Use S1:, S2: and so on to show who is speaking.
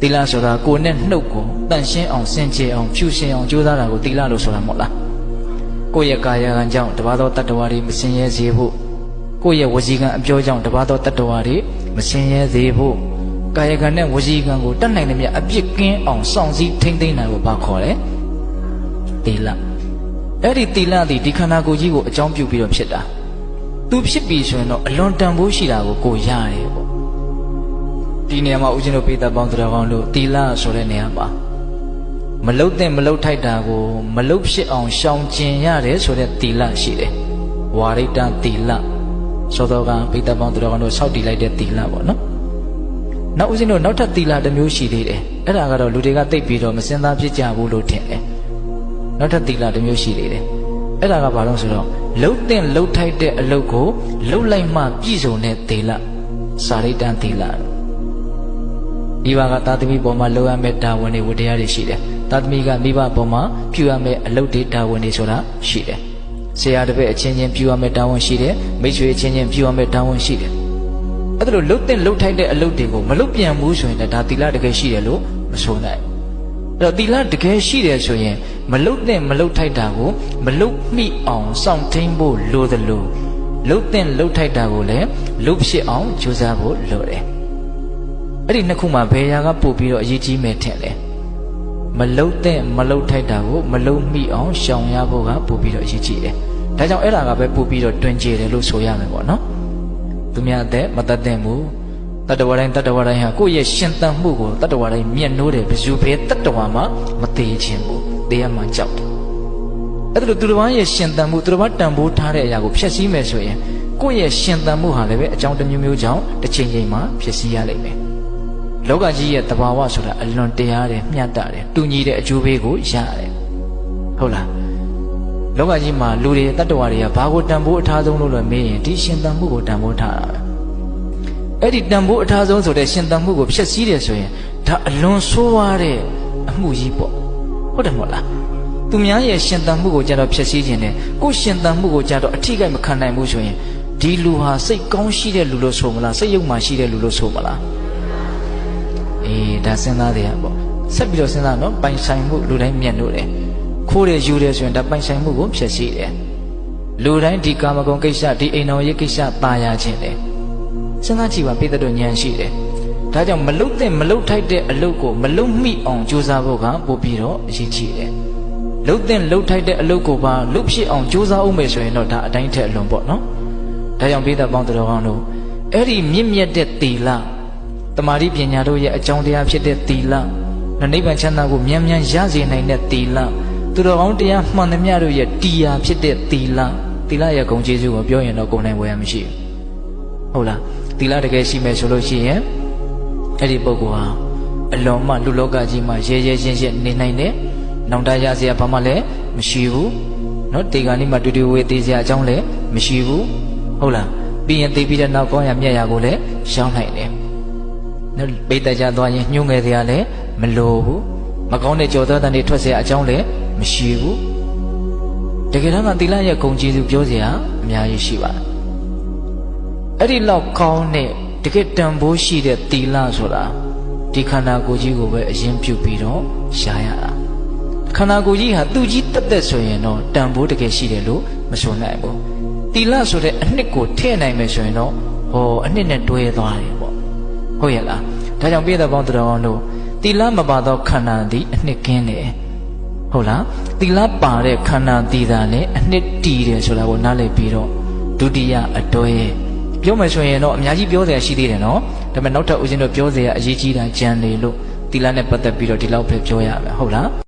S1: သီလဆိုတာကိုယ်နဲ့နှုတ်ကိုတန့်ရှင်းအောင်စင်ကြယ်အောင်ဖြူရှင်အောင်ကြိုးစားတာကိုသီလလို့ဆိုတာမဟုတ်လားကိုယ့်ရဲ့ကာယကံကြောင့်တပါးသောတတ္တဝါတွေမစင်ရဲစေဖို့ကိုယ့်ရဲ့ဝစီကံအပြောကြောင့်တပါးသောတတ္တဝါတွေမစင်ရဲစေဖို့ကာယကံနဲ့ဝစီကံကိုတတ်နိုင်တဲ့မြတ်အပြစ်ကင်းအောင်စောင့်စည်းထိမ့်သိမ်းနိုင်ဖို့ဘာခေါ်လဲသီလအဲ့ဒီသီလသည်ဒီခန္ဓာကိုယ်ကြီးကိုအကြောင်းပြုပြီးတော့ဖြစ်တာသူဖြစ်ပြီဆိုရင်တော့အလွန်တန်ဖိုးရှိတာကိုကိုယ်ရတယ်ပေါ့ ဒီနေရာမှာဦးဇင်းတို့ပိဿပေါင်းတရားကောင်းတို့တီလာဆိုတဲ့နေရာမှာမလုတ်တဲ့မလုတ်ထိုက်တာကိုမလုတ်ဖြစ်အောင်ရှောင်ကျင်ရတယ်ဆိုတဲ့တီလာရှိတယ်။ဝါရိတံတီလာသောတော်ကပိဿပေါင်းတရားကောင်းတို့စောက်တည်လိုက်တဲ့တီလာပေါ့နော်။နောက်ဦးဇင်းတို့နောက်ထပ်တီလာတစ်မျိုးရှိသေးတယ်။အဲ့ဒါကတော့လူတွေကသိပ်ပြီးတော့မစင်သားဖြစ်ကြဘူးလို့ထင်တယ်။နောက်ထပ်တီလာတစ်မျိုးရှိသေးတယ်။အဲ့ဒါကဘာလို့ဆိုတော့လုတ်တဲ့လုတ်ထိုက်တဲ့အလုပ်ကိုလုတ်လိုက်မှပြည့်စုံတဲ့တီလာစာရိတံတီလာလို့ မိဘကသာသမီပေါ်မှာလုပ်ရမယ့်တာဝန်တွေဝတ္တရားတွေရှိတယ်။သာသမီကမိဘပေါ်မှာပြုရမယ့်အလုပ်တွေတာဝန်တွေဆိုတာရှိတယ်။ဆရာတစ်ပည့်အချင်းချင်းပြုရမယ့်တာဝန်ရှိတယ်။မိတ်ဆွေအချင်းချင်းပြုရမယ့်တာဝန်ရှိတယ်။အဲ့ဒါလိုလှုပ်တဲ့လှုပ်ထိုက်တဲ့အလုပ်တွေကိုမလုပ်ပြန်ဘူးဆိုရင်လည်းဒါသီလတကယ်ရှိတယ်လို့မဆိုနိုင်ဘူး။အဲ့တော့သီလတကယ်ရှိတယ်ဆိုရင်မလှုပ်တဲ့မလှုပ်ထိုက်တာကိုမလှုပ်မိအောင်စောင့်ထိန်ဖို့လိုသလိုလှုပ်တဲ့လှုပ်ထိုက်တာကိုလည်းလှုပ်ဖြစ်အောင်ကြိုးစားဖို့လိုတယ်။ အဲ့ဒီနှစ်ခုမှာဘယ်ရာကပို့ပြီးတော့အရေးကြီးမယ်ထင်လဲမလုတ်တဲ့မလုတ်ထိုက်တာကိုမလုတ်မိအောင်ရှောင်ရဖို့ကပို့ပြီးတော့အရေးကြီးတယ်ဒါကြောင့်အဲ့ဒါကပဲပို့ပြီးတော့တွင်ကျတယ်လို့ဆိုရမယ်ပေါ့နော်သူများအသက်မတတ်တဲ့မူတတ္တဝါတိုင်းတတ္တဝါတိုင်းဟာကိုယ့်ရဲ့ရှင်သန်မှုကိုတတ္တဝါတိုင်းမျက်နှိုးတယ်ဘယ်သူပဲတတ္တဝါမှာမသေးခြင်းဘူးတရားမှကြောက်တယ်အဲ့ဒါလို့သူတစ်ပါးရဲ့ရှင်သန်မှုသူတစ်ပါးတန်ဖိုးထားတဲ့အရာကိုဖျက်ဆီးမယ်ဆိုရင်ကိုယ့်ရဲ့ရှင်သန်မှုဟာလည်းပဲအကြောင်းတစ်မျိုးမျိုးကြောင့်တစ်ချိန်ချိန်မှာဖျက်ဆီးရလိမ့်မယ် လောကကြီးရဲ့တဘာဝဆိုတာအလွန်တရားတယ်မျှတတယ်တူညီတဲ့အကျိုးပေးကိုရတယ်ဟုတ်လားလောကကြီးမှာလူတွေတတ္တဝါတွေကဘာကိုတန်ဖိုးအထားဆုံးလို့လဲမေးရင်ဒီရှင်သန်မှုကိုတန်ဖိုးထားတာပဲအဲ့ဒီတန်ဖိုးအထားဆုံးဆိုတဲ့ရှင်သန်မှုကိုဖျက်ဆီးတယ်ဆိုရင်ဒါအလွန်ဆိုးဝါးတဲ့အမှုကြီးပေါ့ဟုတ်တယ်မဟုတ်လားသူများရဲ့ရှင်သန်မှုကိုကြတော့ဖျက်ဆီးခြင်းနဲ့ကိုယ်ရှင်သန်မှုကိုကြတော့အထီးကိမခံနိုင်ဘူးဆိုရင်ဒီလူဟာစိတ်ကောင်းရှိတဲ့လူလို့ဆိုမလားစိတ်ယုတ်မှရှိတဲ့လူလို့ဆိုမလား အေးဒါစဉ်းစားတယ်ပေါ့ဆက်ပြီးတော့စဉ်းစားနော်ပိုင်ဆိုင်မှုလူတိုင်းမြတ်လို့တယ်ခိုးတယ်ယူတယ်ဆိုရင်ဒါပိုင်ဆိုင်မှုကိုဖျက်ဆီးတယ်လူတိုင်းဒီကာမဂုဏ်ကိစ္စဒီအိမ်တော်ရေးကိစ္စตายရခြင်းတယ်စဉ်းစားကြည့်ပါပိသက်တို့ဉာဏ်ရှိတယ်ဒါကြောင့်မလုတ်တဲ့မလုတ်ထိုက်တဲ့အလုပ်ကိုမလုတ်မိအောင်ကြိုးစားဖို့ကပို့ပြီးတော့အရေးကြီးတယ်လုတ်တဲ့လုတ်ထိုက်တဲ့အလုပ်ကိုပါလုတ်ဖြစ်အောင်ကြိုးစားအောင်မယ်ဆိုရင်တော့ဒါအတိုင်းထက်အလွန်ပေါ့နော်ဒါကြောင့်ပိသက်ပေါင်းတော်ကောင်းတို့အဲ့ဒီမြင့်မြတ်တဲ့သီလ တမာတိပညာတို့ရဲ့အကြောင်းတရားဖြစ်တဲ့သီလနိဗ္ဗာန်ချမ်းသာကိုမြန်မြန်ရစေနိုင်တဲ့သီလသူတော်ကောင်းတရားမှန်သမျှတို့ရဲ့တရားဖြစ်တဲ့သီလသီလရဲ့ဂုဏ်ကျေးဇူးကိုပြောရင်တော့ကိုယ်နိုင်ဝယ်ရမရှိဘူးဟုတ်လားသီလတကယ်ရှိမယ်ဆိုလို့ရှိရင်အဲ့ဒီပုဂ္ဂိုလ်ဟာအလွန်မှလူလောကကြီးမှာရဲရဲရှင်းရှင်းနေနိုင်တယ်နောင်တရစရာဘာမှလည်းမရှိဘူးเนาะတေဂာနိမှာတူတူဝေသေးစရာအကြောင်းလည်းမရှိဘူးဟုတ်လားပြီးရင်သိပြီးတဲ့နောက်ကောင်းရမြတ်ရကိုလည်းရှောင်းနိုင်တယ် နော် ပိတ်တကြသွားရင်ညှိုးငယ်တရားလည်းမလိုဘူးမကောင်းတဲ့ကြော်သောတန်တွေထွက်เสียအကြောင်းလည်းမရှိဘူးတကယ်တော့ကသီလရဲ့ဂုဏ်ကျေးဇူးပြောเสียအများကြီးရှိပါတယ်အဲ့ဒီလောက်ကောင်းတဲ့တကယ်တန်ဖိုးရှိတဲ့သီလဆိုတာဒီခန္ဓာကိုယ်ကြီးကိုပဲအရင်ပြုပြီးတော့ရှားရတာခန္ဓာကိုယ်ကြီးဟာသူ့ကြီးတက်တက်ဆိုရင်တော့တန်ဖိုးတကယ်ရှိတယ်လို့မဆိုနိုင်ဘူးသီလဆိုတဲ့အနှစ်ကိုထည့်နိုင်မယ်ဆိုရင်တော့ဟောအနှစ်နဲ့တွဲသွားတယ်ပေါ့ ဟုတ်ရဲ့လားဒါကြောင့်ပြည့်တဲ့ပေါင်းတော်အောင်လို့တိလမပါသောခန္ဓာသည်အနှစ်ကင်းတယ်ဟုတ်လားတိလပါတဲ့ခန္ဓာသည်သာလည်းအနှစ်တည်တယ်ဆိုတာကိုနားလည်ပြီးတော့ဒုတိယအတွဲပြောမယ်ဆိုရင်တော့အများကြီးပြောစရာရှိသေးတယ်နော်ဒါပေမဲ့နောက်ထပ်ဦးဇင်းတို့ပြောစရာအရေးကြီးတာကြံလေလို့တိလနဲ့ပတ်သက်ပြီးတော့ဒီလောက်ပဲပြောရမယ်ဟုတ်လား